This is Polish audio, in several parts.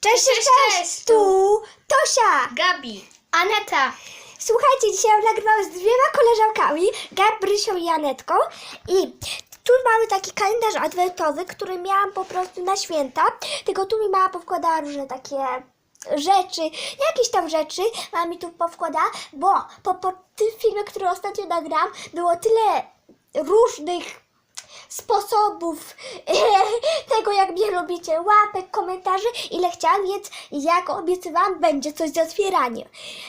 Cześć, cześć, Cześć, Tu Tosia! Gabi. Aneta. Słuchajcie, dzisiaj nagrywam z dwiema koleżankami, Gabrysią i Anetką i tu mamy taki kalendarz adwentowy, który miałam po prostu na święta, tylko tu mi mama powkładała różne takie rzeczy, jakieś tam rzeczy mama mi tu powkłada, bo po, po tym filmie, który ostatnio nagrałam, było tyle różnych sposobów tego, jak mnie lubicie, łapek, komentarzy, ile chciałam, więc jak obiecywałam, będzie coś do otwierania.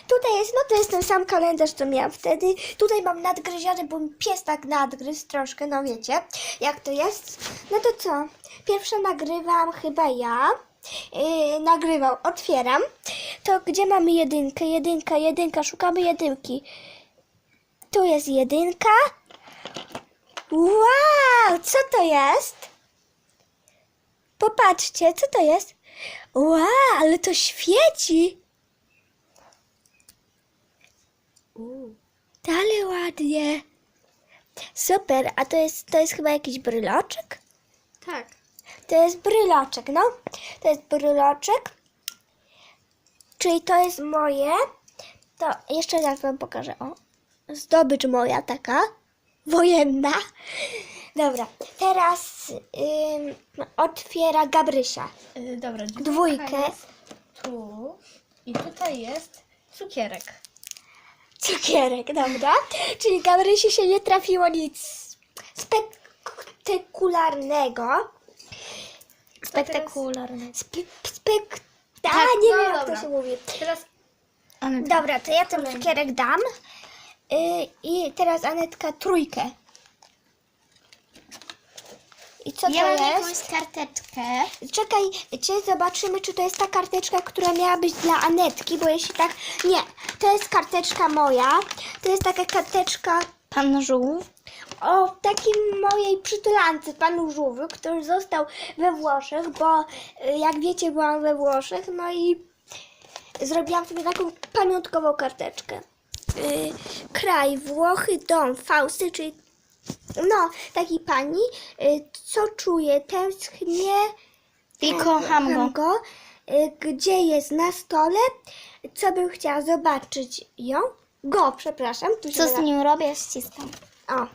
Tutaj jest, no to jest ten sam kalendarz, co miałam wtedy. Tutaj mam nadgryziony, bo mi pies tak nadgryzł troszkę, no wiecie, jak to jest. No to co? Pierwsze nagrywam chyba ja. Yy, nagrywał, otwieram. To gdzie mamy jedynkę? Jedynka, jedynka, szukamy jedynki. Tu jest jedynka. Wow, co to jest? Popatrzcie, co to jest? Wow, ale to świeci. Ale ładnie. Super, a to jest, to jest chyba jakiś bryloczek? Tak. To jest bryloczek, no. To jest bryloczek. Czyli to jest moje. To jeszcze raz wam pokażę. O, zdobycz moja taka. Wojenna. Dobra, teraz ym, otwiera Gabrysia. Y, dobra. Dwójkę. jest Tu. I tutaj jest cukierek. Cukierek, dobra. Czyli Gabrysi się nie trafiło nic spektakularnego. Spektakularny. Spe, spek... A, Tak, nie no wiem jak dobra. to się mówi. Teraz. Dobra, to ja ten cukierek dam. Y, I teraz Anetka trójkę. I co Ja to mam jest? jakąś karteczkę. Czekaj, czy zobaczymy, czy to jest ta karteczka, która miała być dla Anetki, bo jeśli tak, nie, to jest karteczka moja, to jest taka karteczka Pan żółw. o takim mojej przytulance, panu Żółwy, który został we Włoszech, bo y, jak wiecie, byłam we Włoszech, no i zrobiłam sobie taką pamiątkową karteczkę. Y, kraj, Włochy, dom, Fausty, czyli no, takiej pani, y, co czuje, tęsknię I kocham go. y, gdzie jest na stole, co bym chciała zobaczyć ją, go, przepraszam. Tu się Co z wyda- nim robię? Ściskam. o.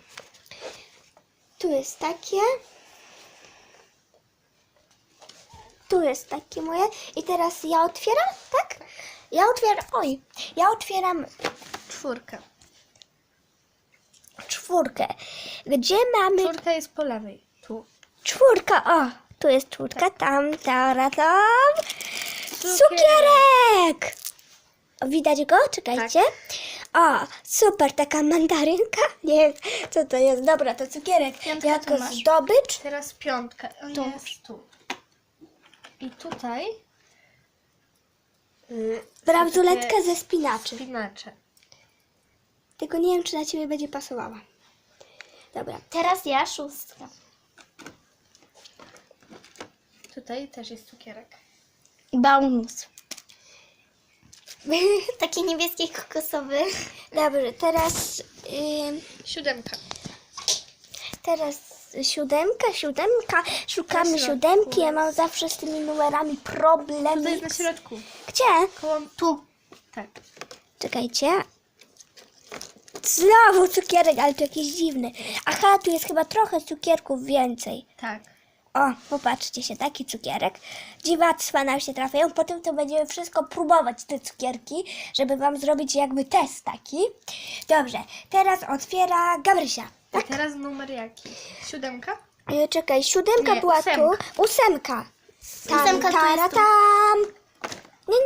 Tu jest takie. Tu jest takie moje. I teraz ja otwieram, tak? Ja otwieram. Oj, ja otwieram Czwórka. czwórkę. Gdzie mamy Czwórka jest po lewej. Tu. czwórka? O, tu jest czwórka, tam, tara, tam. Cukierek! Widać go? Czekajcie. O, super, taka mandarynka. Nie wiem, co to jest. Dobra, to cukierek. Piątka jako tu masz. zdobycz. Teraz piątka. On Tu. jest tu. I tutaj y, Bransoletka takie ze spinaczy. spinacze. Tylko nie wiem, czy na ciebie będzie pasowała. Dobra. Teraz ja szóstka. Tutaj też jest cukierek. Baunus. Taki niebieski kokosowy. Dobrze, teraz, ym, Siódemka. teraz siódemka, siódemka. Szukamy siódemki. Ja mam zawsze z tymi numerami problem. Tutaj jest na środku. Gdzie? Koło... Tu. Tak. Czekajcie. Znowu cukierek, ale to jakiś dziwny. Aha, tu jest chyba trochę cukierków więcej. Tak. O, popatrzcie się, taki cukierek. Dziwactwa nam się trafiają. Potem to będziemy wszystko próbować, te cukierki, żeby wam zrobić jakby test taki. Dobrze, teraz otwiera Gabrysia. A teraz numer jaki? Siódemka? E, czekaj, siódemka Nie, była ósemka. tu. Ósemka. Tam, Ósemka tu tara, jest tu. tam. Nie,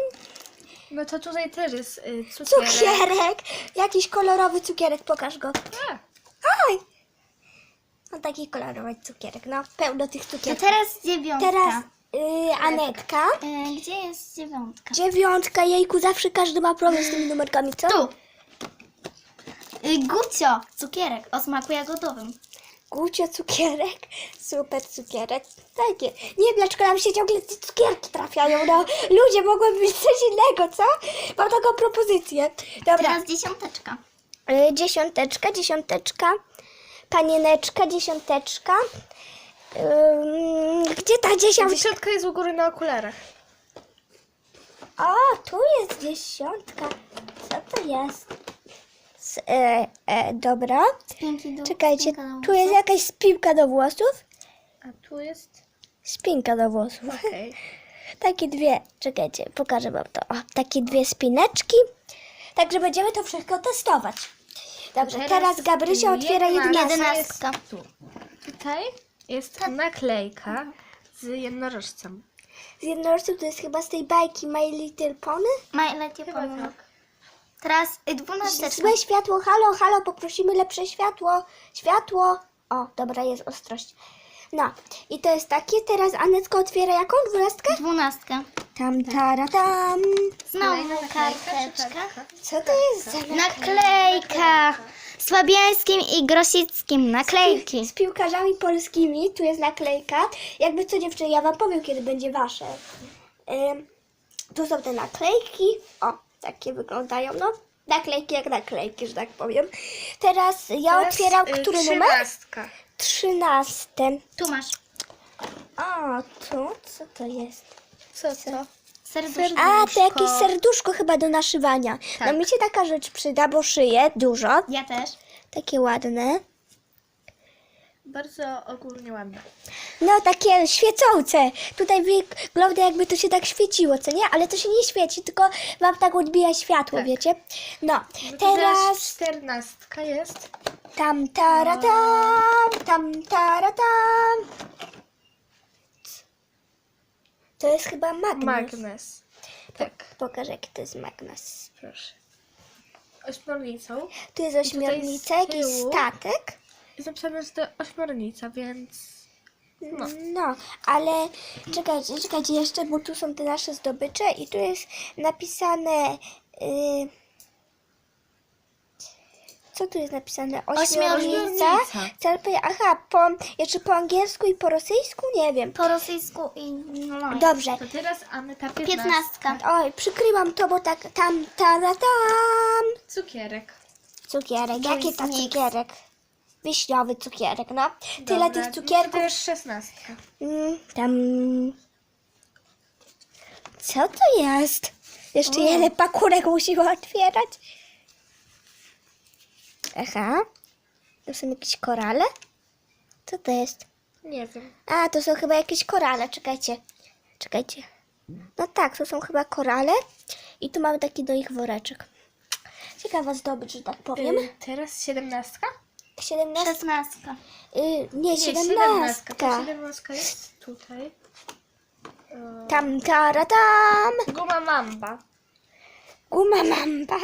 No to tutaj też jest y, cukierek. Cukierek. Jakiś kolorowy cukierek, pokaż go. A, Oj! No taki kolorowy cukierek, no pełno tych To cukierków. teraz dziewiątka. Teraz y, Anetka. E, gdzie jest dziewiątka? Dziewiątka, jejku, zawsze każdy ma problem z tymi numerkami, co? Tu. Y, Gucio. Cukierek o smaku jagodowym. Gucio cukierek, super cukierek. Takie. Nie wiem dlaczego nam się ciągle te cukierki trafiają. No, ludzie mogłoby być coś innego, co? Mam taką propozycję. Dobra, Teraz dziesiąteczka. y, dziesiąteczka, dziesiąteczka. Panieneczka, dziesiąteczka. Ym, gdzie ta dziesiątka? dziesiątka jest u góry na okularach. O, tu jest dziesiątka. Co to jest? S- E, e, dobra. Czekajcie, tu jest jakaś spinka do włosów? A tu jest... Spinka do włosów. Okej. Takie dwie, czekajcie, pokażę wam to. O, takie dwie spineczki. Także będziemy to wszystko testować. Dobrze, teraz, Gabrysia otwiera jedenastkę. Jedenastka. jest tu. Tutaj jest naklejka z jednorożcem. Z jednorożcem to jest chyba z tej bajki My Little Pony. Lecie Chyba pomysł. tak. Teraz y, dwunasteczka. Złe światło, halo, halo, poprosimy lepsze światło. Światło. O, dobra, jest ostrość. No, i to jest takie. Teraz Anecka otwiera jaką? Dwunastkę? Dwunastkę. Tam, tara, tam. Znowu karteczka. Co to jest za Naklejka. Słabiańskim i grosickim naklejki. Z piłkarzami polskimi, tu jest naklejka. Jakby co dziewczyny, ja wam powiem, kiedy będzie wasze. Ym, tu są te naklejki. O, takie wyglądają, no. Naklejki jak naklejki, że tak powiem. Teraz ja otwieram, y, który numer? trzynastka. Trzynasty. Tu masz A, tu? Co to jest? Co to? serduszko. A, to jakieś Serduszko. serduszko chyba do naszywania. Tak. No mi się taka rzecz przyda, bo szyję dużo. Ja też. Takie ładne. Bardzo ogólnie ładne. No, takie świecące. Tutaj wygląda jakby to się tak świeciło, co nie? Ale to się nie świeci, tylko wam tak odbija światło, Tak. wiecie? No, No to teraz czternastka jest. tam tara tam, tam tara tam. To jest chyba magnes. Magnes. Tak, Pokażę, jaki to jest magnes. proszę. Ośmiornicą. Tu jest ośmiornica, jakiś tyłu- statek. Jest napisane, że to ośmiornica, więc... No. No, ale czekajcie, czekajcie jeszcze, bo tu są te nasze zdobycze i tu jest napisane. y, co tu jest napisane? Ośmiornica. Ośmiornica. Celpy- Aha, po, jeszcze po angielsku i po rosyjsku? Nie wiem. Po rosyjsku i no. Dobrze. To teraz Aneta piętnastka. Piętnastka. Oj, przykryłam to, bo tak tam, tara, tam. Cukierek. Cukierek, jaki to Mix. cukierek? Wiśniowy cukierek, no. Tyle Dobra, tych cukierków. To jest szesnastka. Mm, tam. Co to jest? Jeszcze jeden pakurek musimy otwierać. Aha. To są jakieś korale? Co to jest? Nie wiem. A, to są chyba jakieś korale. Czekajcie. Czekajcie. No tak, to są chyba korale. I tu mamy taki do ich woreczek. Ciekawa zdobycz, że tak powiem. Y, teraz siedemnastka? 17. Szesnastka. Y, nie, Nie, 17. Ta siedemnastka jest tutaj. Y, Tam, tara, tam. Guma mamba. Guma mamba.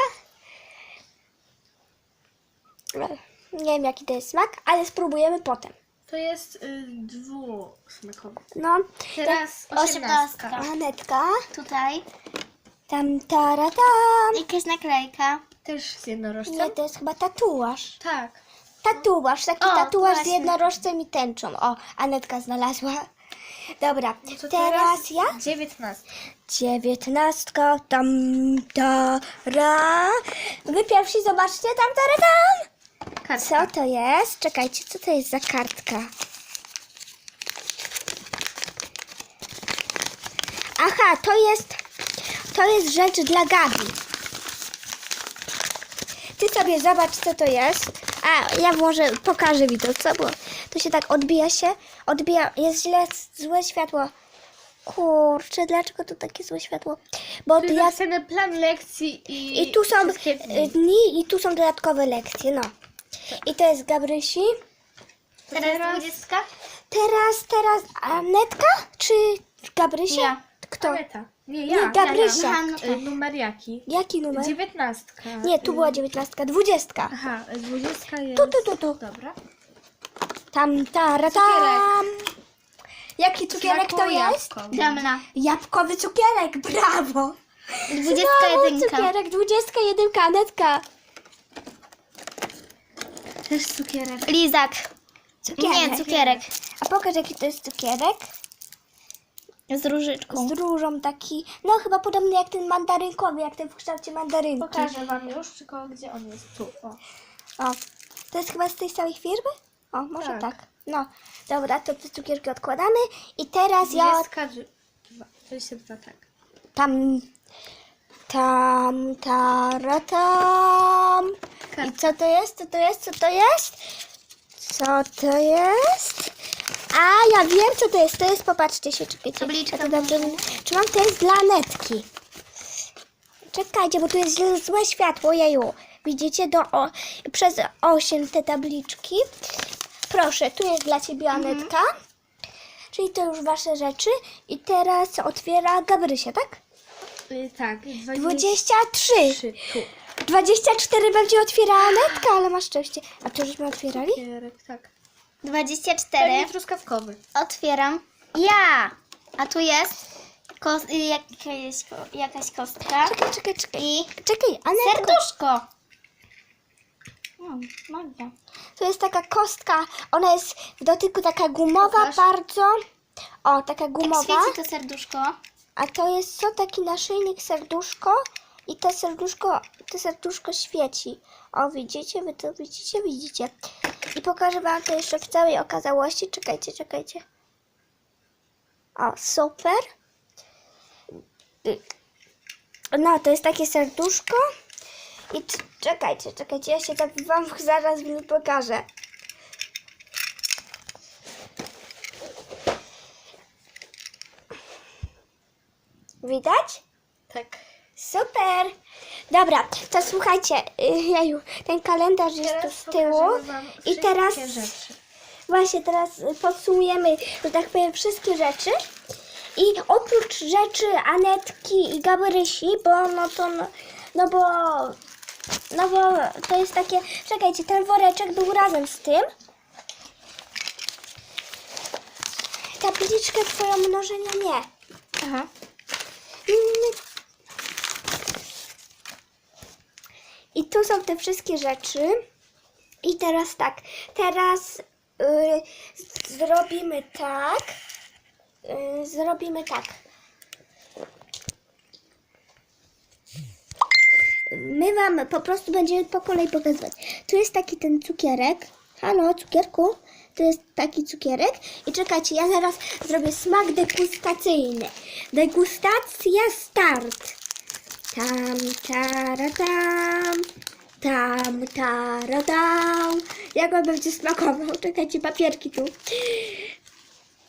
No, Nie wiem jaki to jest smak, ale spróbujemy potem. To jest y, dwusmakowy. No, Teraz osiemnastka. Anetka. Tutaj. Tam, tara, tam. Jakaś naklejka. Też z jednorożcem? Nie, to jest chyba tatuaż. Tak. Tatuaż, taki O, tatuaż z właśnie. jednorożcem i tęczą. O, Anetka znalazła. Dobra, to teraz ja. Dziewiętnastka. Dziewiętnastka, tam, tara. Wy pierwsi zobaczcie, tam, tara, tam. Kartka. Co to jest? Czekajcie, co to jest za kartka? Aha, to jest to jest rzecz dla Gabi. Ty sobie zobacz, co to jest. A, ja może pokażę to, co? Bo to się tak odbija się. Odbija, jest źle, złe światło. Kurczę, dlaczego tu takie złe światło? Bo Tu ja napisany plan lekcji i, i tu są wszystkie dni. dni i tu są dodatkowe lekcje, no. I to jest Gabrysi. Teraz Teraz- dwudziestka. Teraz, teraz Anetka czy Gabrysia? Ja. Kto? Aneta. Nie, Nie, ja. Gabrysia. Ja, ja. Y, numer jaki? Jaki numer? Dziewiętnastka. Nie, tu Y, była dziewiętnastka, dwudziestka. Aha, dwudziestka jest... Tu, tu, tu, tu. Dobra. Tam, tara, tam. Jaki cukierek to Smakuje jest? jabłko. Damna. Jabłkowy cukierek, brawo! Dwudziestka Znowu jedynka. cukierek, dwudziestka jedynka, Anetka. Też cukierek. Lizak. Cukierek. Nie, cukierek. A pokaż jaki to jest cukierek. Z różyczką. Z różą taki, no chyba podobny jak ten mandarynkowy, jak ten w kształcie mandarynki. Pokażę wam już, tylko gdzie on jest. Tu, o. O, to jest chyba z tej samej firmy? O, może tak. Tak. No, dobra, to te cukierki odkładamy i teraz ja... Dwudziestka, dwa- 22, tak. tam, tam, tara, tam. I co to jest? Co to jest? Co to jest? Co to jest? A, ja wiem, co to jest. To jest, popatrzcie się, czekajcie. Tabliczka Ja to dobrze trzymam. To jest dla Anetki. Czekajcie, bo tu jest źle- złe światło, jeju. Widzicie, do o, przez 8 te tabliczki. Proszę, tu jest dla Ciebie Anetka. Czyli to już Wasze rzeczy. I teraz otwiera Gabrysia, tak? Y, tak, 23. 23. Tu. 24 będzie otwierała Anetka, ale masz szczęście. A to żeśmy otwierali? Cukierek, tak. 24. Pewnie truskawkowy. Otwieram. Ja! A tu jest kos- y, jakaś, jakaś kostka. Czekaj, czekaj, czekaj. I Czekaj, Anetka. serduszko. No, Magda. To jest taka kostka. Ona jest w dotyku taka gumowa Pokaż. bardzo. O, taka Jak gumowa. świeci to serduszko. A to jest co? Taki naszyjnik serduszko. I to serduszko, to serduszko świeci. O, widzicie? Wy to widzicie? Widzicie. I pokażę wam to jeszcze w całej okazałości. Czekajcie, czekajcie. O, super. No, to jest takie serduszko. I czekajcie, czekajcie, ja się tak wam zaraz pokażę. Widać? Tak. Super! Dobra, to słuchajcie, y, Jaju, ten kalendarz jest tu z tyłu. I teraz rzeczy. właśnie teraz podsumujemy, że tak powiem, wszystkie rzeczy. I oprócz rzeczy Anetki i Gabrysi, bo no to, no, no bo, no bo to jest takie, czekajcie, ten woreczek był razem z tym. Tabliczkę twoją mnożenia nie. Aha. Mm. I tu są te wszystkie rzeczy. I teraz tak, teraz y, zrobimy tak. Y, zrobimy tak. My wam po prostu będziemy po kolei pokazywać. Tu jest taki ten cukierek. Halo, cukierku? To jest taki cukierek. I czekajcie, ja zaraz zrobię smak degustacyjny. Degustacja start. Tam, tara, tam. Tam, tara, tam. Jak on będzie smakował? Czekajcie, papierki tu.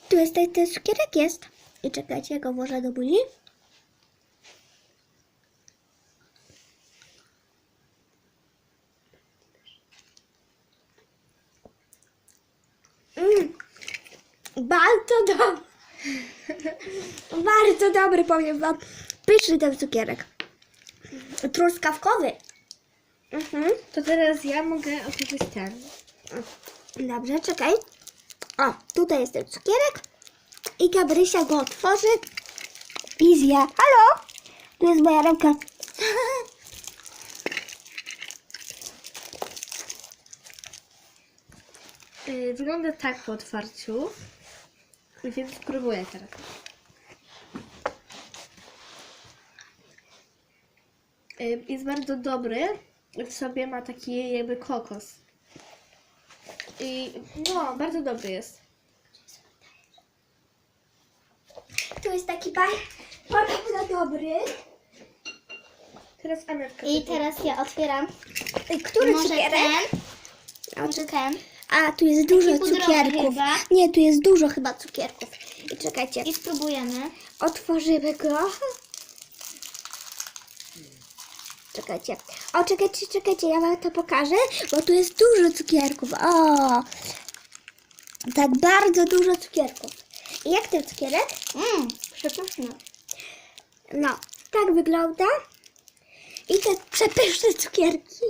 Tu jest ten, ten cukierek jest. I czekajcie, go włożę do buzi. Mm. Bardzo dobry. Bardzo dobry, powiem wam. Pyszny ten cukierek. Truskawkowy. Mhm. To teraz ja mogę otworzyć ten. Dobrze, czekaj. O, tutaj jest ten cukierek. I Gabrysia go otworzy i zje. Halo? Tu jest moja ręka. Y, Wygląda tak po otwarciu. Więc spróbuję teraz. Jest bardzo dobry. W sobie ma taki jakby kokos. I no, bardzo dobry jest. Tu jest taki ba- bardzo dobry. Teraz Anetka. I teraz ja otwieram. I Który Może cukierek? ten? Może ten? A, tu jest dużo cukierków. chyba. Nie, tu jest dużo chyba cukierków. I czekajcie, I spróbujemy. otworzymy go. Czekajcie. O, czekajcie, czekajcie, ja wam to pokażę, bo tu jest dużo cukierków. O! Tak bardzo dużo cukierków. I jak ten cukierek? Mmm, przepyszne. No, tak wygląda. I te przepyszne cukierki.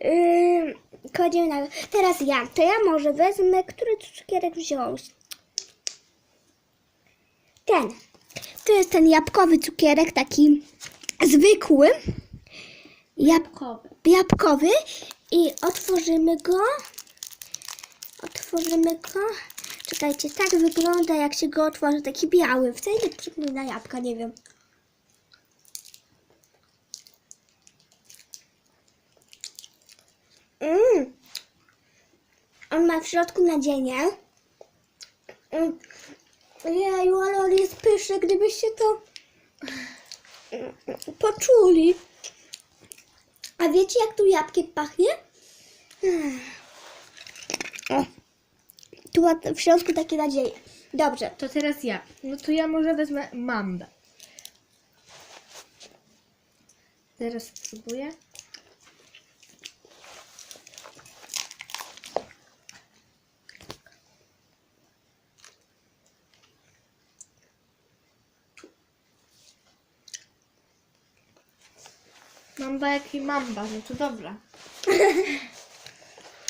Yy, kładziemy na... Teraz ja. To ja może wezmę, który cukierek wziąć. Ten. To jest ten jabłkowy cukierek, taki zwykły. Jab Kowy. jabłkowy. I otworzymy go. Otworzymy go. Czekajcie, tak wygląda jak się go otworzy. Taki biały. Wcale nie przypomina jabłka, nie wiem. Mm. On ma w środku nadzienie. Mm. Jeju, ale on jest pyszny, gdybyście to... poczuli. A wiecie, jak tu jabłkiem pachnie? O, tu w środku takie nadzieje. Dobrze, To teraz ja. No to ja może wezmę mambę. Teraz spróbuję. Mamba jak i mamba, no to dobra.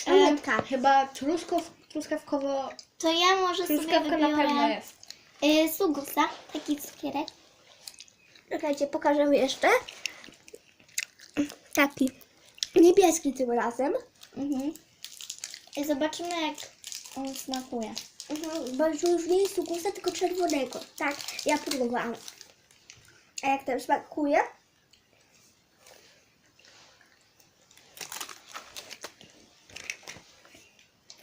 E, chyba trusków, truskawkowo... To ja może sobie Truskawka na pewno wybiorę jest. y, sugusa, taki cukierek. czekajcie, pokażemy jeszcze. Taki niebieski tym razem. Mhm. I zobaczymy jak on smakuje. Mhm, bo już nie jest sukusa, tylko czerwonego. Tak, ja próbowałam. A jak ten smakuje?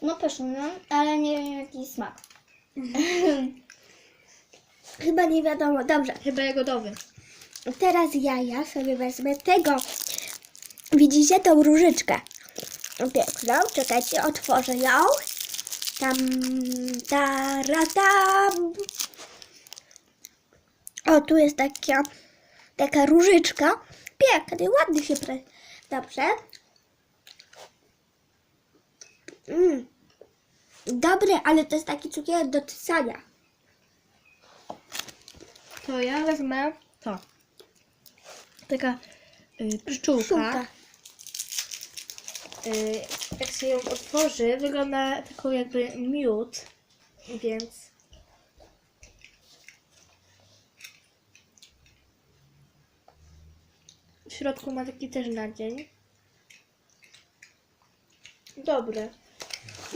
No pyszny, no, ale nie wiem jaki smak. Chyba nie wiadomo. Dobrze, Chyba jagodowy. teraz ja, ja sobie wezmę tego. Widzicie tą różyczkę? Piękną. Czekajcie, otworzę ją. Tam, tara, tam. O, tu jest taka, taka różyczka. Piękny, ładny się pre... Dobrze. Mm. Dobre, ale to jest taki cukier do tysania. To ja wezmę to. Taka y, pszczółka. Pszczółka. Y, jak się ją otworzy, wygląda taką jakby miód, więc w środku ma taki też nadzień. Dobre.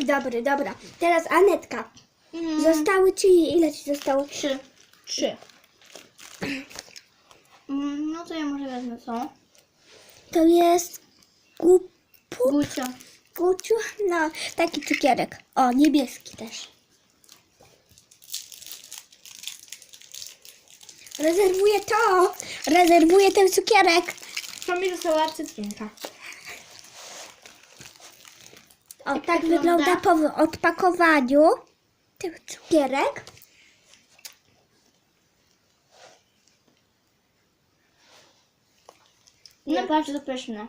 Dobry, dobra. Teraz Anetka. Mm. Zostały ci, ile ci zostało? Trzy. Trzy. Mm, No to ja może wezmę co? To jest gupu, Gucio. guciu, no, taki cukierek. O, niebieski też. Rezerwuję to, rezerwuję ten cukierek. To mi została cytrynka. O, Jak tak wygląda? wygląda po odpakowaniu ten cukierek. No bardzo pyszne.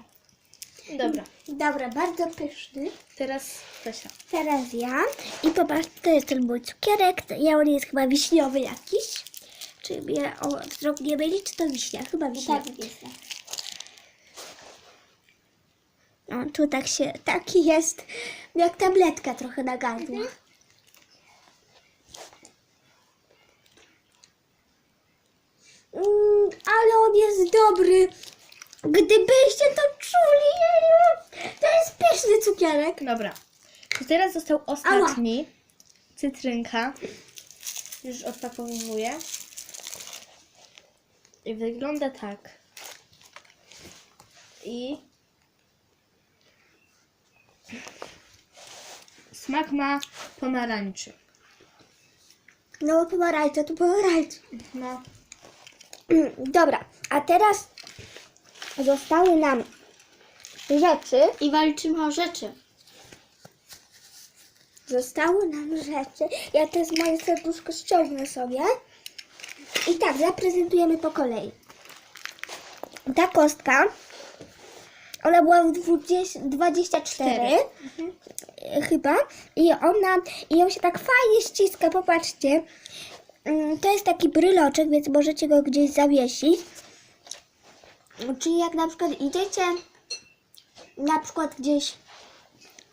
Dobra. Dobra, bardzo pyszny. Teraz Kasia. Teraz ja. I popatrz, to jest ten mój cukierek. Ja on jest chyba wiśniowy jakiś. Czy mnie o, nie myli, czy to wiśnia? Chyba wiśnia. Tak jest. O, tu tak się, taki jest, jak tabletka trochę na gardło. Mm, ale on jest dobry. Gdybyście to czuli, to jest pyszny cukierek. Dobra. To teraz został ostatni. Cytrynka. Już odpakowuję. I wygląda tak. I smak ma pomarańczy. No pomarańcze, to pomarańcze. No, Dobra, a teraz zostały nam rzeczy. I walczymy o rzeczy. Zostały nam rzeczy. Ja teraz moje serduszko ściągnę sobie. I tak, zaprezentujemy po kolei. Ta kostka, ona była w 20, 24 e, chyba. I ona, i ją się tak fajnie ściska, popatrzcie. Mm, To jest taki bryloczek, więc możecie go gdzieś zawiesić. Czyli jak na przykład idziecie na przykład gdzieś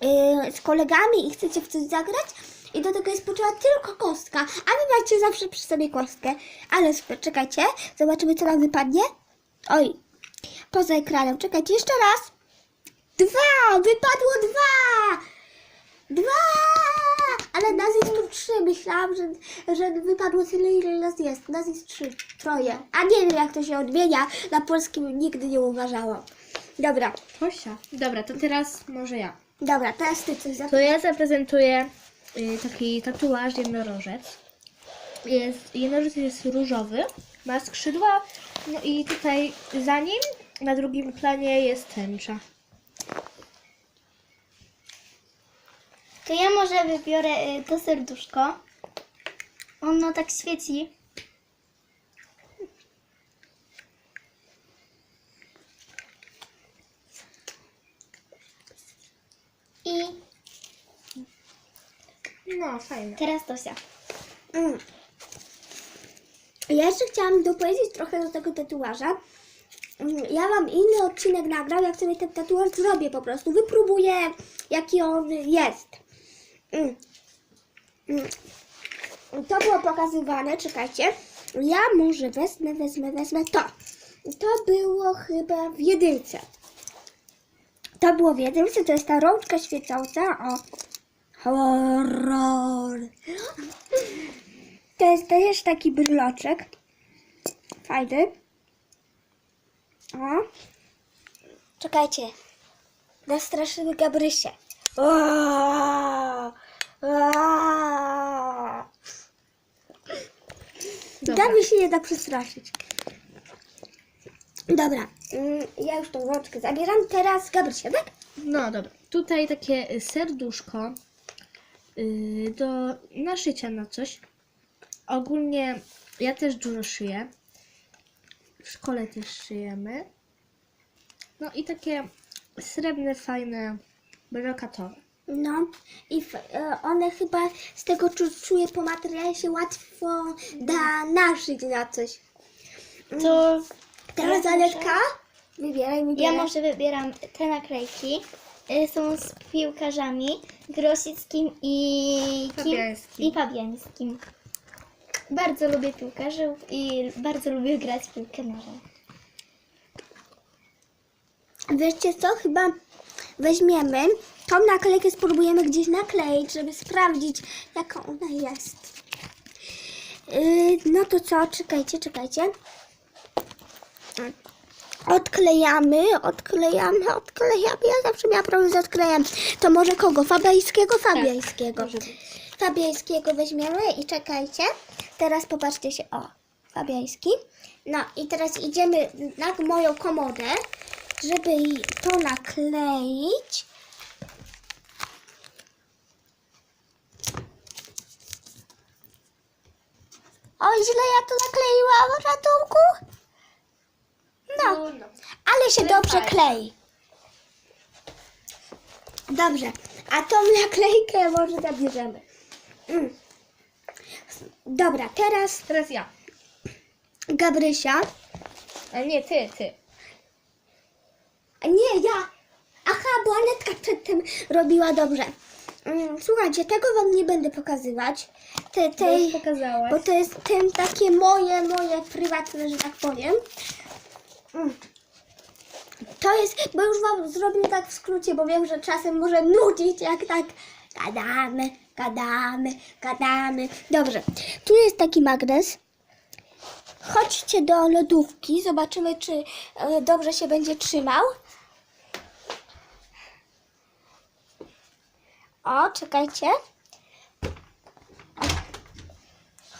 yy, z kolegami i chcecie w coś zagrać i do tego jest potrzebna tylko kostka, a wy macie zawsze przy sobie kostkę. Ale super, czekajcie, zobaczymy co nam wypadnie. Oj, poza ekranem, czekajcie, jeszcze raz. Dwa, wypadło dwa! Dwa! Ale nas jest tu trzy, myślałam, że, że wypadło tyle, ile nas jest. Nas jest trzy, troje. A nie wiem jak to się odmienia, na polskim nigdy nie uważałam. Dobra, Tosia. Dobra, to teraz może ja. dobra, teraz ty coś za... To ja zaprezentuję y, taki tatuaż jednorożec. Jest, jednorożec jest różowy ma skrzydła. No i tutaj za nim na drugim planie jest tęcza. To ja może wybiorę y, to serduszko. Ono tak świeci. I No, fajne. teraz Tosia. Mm. Ja jeszcze chciałam dopowiedzieć trochę do tego tatuaża. Ja mam inny odcinek nagrał, jak sobie ten tatuaż zrobię po prostu. Wypróbuję, jaki on jest. Mm. Mm. To było pokazywane, czekajcie. Ja może wezmę, wezmę, wezmę to. To było chyba w jedynce. To było w jedynce, to jest ta rączka świecąca. O, horror. To jest też taki bryloczek. Fajny. O. Czekajcie. Nastraszymy Gabrysię. O! O! Dobra. Gabi się nie da przestraszyć. Dobra, mm, ja już tą rączkę zabieram. Teraz Gabrysia, tak? No dobra. Tutaj takie serduszko y, do naszycia na coś. Ogólnie ja też dużo szyję. W szkole też szyjemy. No i takie srebrne, fajne, brokatowe. No i f- e, one chyba z tego co czuję po materiale się łatwo da naszyć na coś. To Teraz Ja Aletka? Wybieraj, wybieraj. ja może wybieram te naklejki. Y, Są z piłkarzami Grosickim i kim? Fabiańskim. I Fabiańskim. Bardzo lubię piłkarzy i bardzo lubię grać w piłkę nożną. Wiecie co? Chyba weźmiemy tą naklejkę, spróbujemy gdzieś nakleić, żeby sprawdzić, jaka ona jest. Yy, no to co? Czekajcie, czekajcie. Odklejamy, odklejamy, odklejamy. Ja zawsze miałam problem z odklejem. To może kogo? Fabiańskiego? Fabiańskiego. może być. Fabiańskiego weźmiemy i czekajcie. Teraz popatrzcie się. O, Fabiański. No i teraz idziemy na moją komodę, żeby to nakleić. Oj, źle ja to nakleiłam, ratunku. No, no. ale się Ale dobrze klei. Dobrze, a tą naklejkę może zabierzemy. Dobra, teraz Teraz ja. Gabrysia. A nie, ty, ty. A nie, ja. Aha, bo Anetka przedtem robiła dobrze. Mm, Słuchajcie, tego wam nie będę pokazywać. Te, Ty tej, już pokazałaś. bo to jest tym takie moje, moje prywatne, że tak powiem. Mm. To jest, bo już wam zrobię tak w skrócie, bo wiem, że czasem może nudzić, jak tak gadamy, gadamy, gadamy. Dobrze, tu jest taki magnes. Chodźcie do lodówki, zobaczymy, czy e, dobrze się będzie trzymał. O, czekajcie.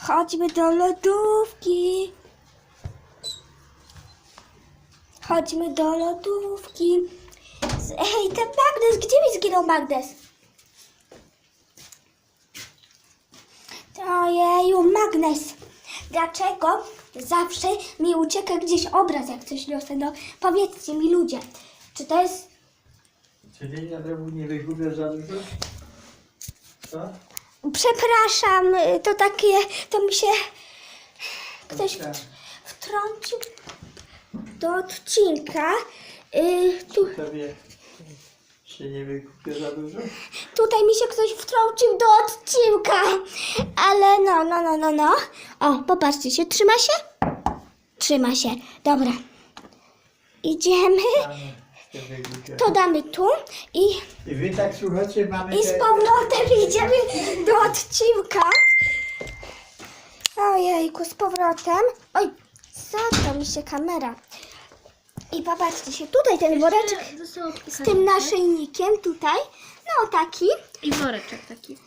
Chodźmy do lodówki. Chodźmy do lodówki. Ej, ten magnes, gdzie mi zginął magnes? Ojeju, magnes. Dlaczego zawsze mi ucieka gdzieś obraz, jak coś niosę? No, powiedzcie mi ludzie, czy to jest... Czyli na drewno nie wygubiasz za dużo? Co? Przepraszam, y, to takie, to mi się ktoś Tak. wtrącił do odcinka. Y, tu, Tobie się nie wykupia za dużo? tutaj mi się ktoś wtrącił do odcinka, ale no, no, no, no, no. O, popatrzcie się, trzyma się? Trzyma się, dobra. Idziemy, to damy tu i, I wy tak słuchacie, mamy i z te... powrotem idziemy do odcinka. Ojejku, z powrotem. Oj, co to mi się kamera. I popatrzcie się, tutaj ten woreczek z tym naszyjnikiem tutaj. No taki. I woreczek taki.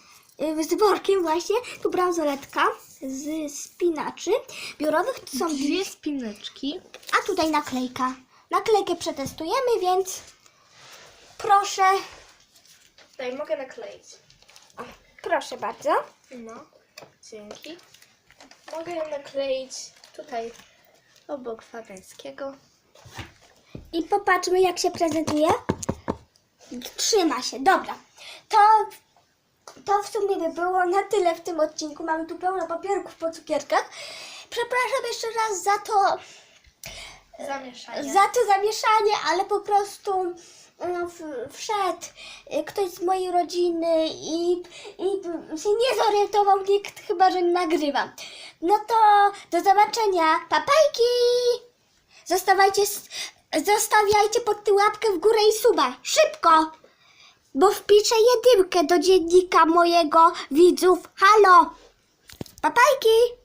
y, z workiem właśnie. Tu bransoletka z spinaczy biurowych. Tu są Dwie spineczki. A tutaj naklejka. Naklejkę przetestujemy, więc proszę, Tutaj mogę nakleić. proszę bardzo. No, dzięki. Mogę ją nakleić tutaj obok Fabiańskiego. I popatrzmy, jak się prezentuje. Trzyma się, dobra. To, to w sumie by było na tyle w tym odcinku. Mamy tu pełno papierków po cukierkach. Przepraszam jeszcze raz za to, Zamieszanie. za to zamieszanie, ale po prostu no, w- wszedł y, ktoś z mojej rodziny i, i się nie zorientował nikt, chyba że nagrywam. No to do zobaczenia. Papajki! Zostawiajcie, s- zostawiajcie pod tył łapkę w górę i suba. Szybko! Bo wpiszę jedynkę do dziennika mojego widzów. Halo! Papajki!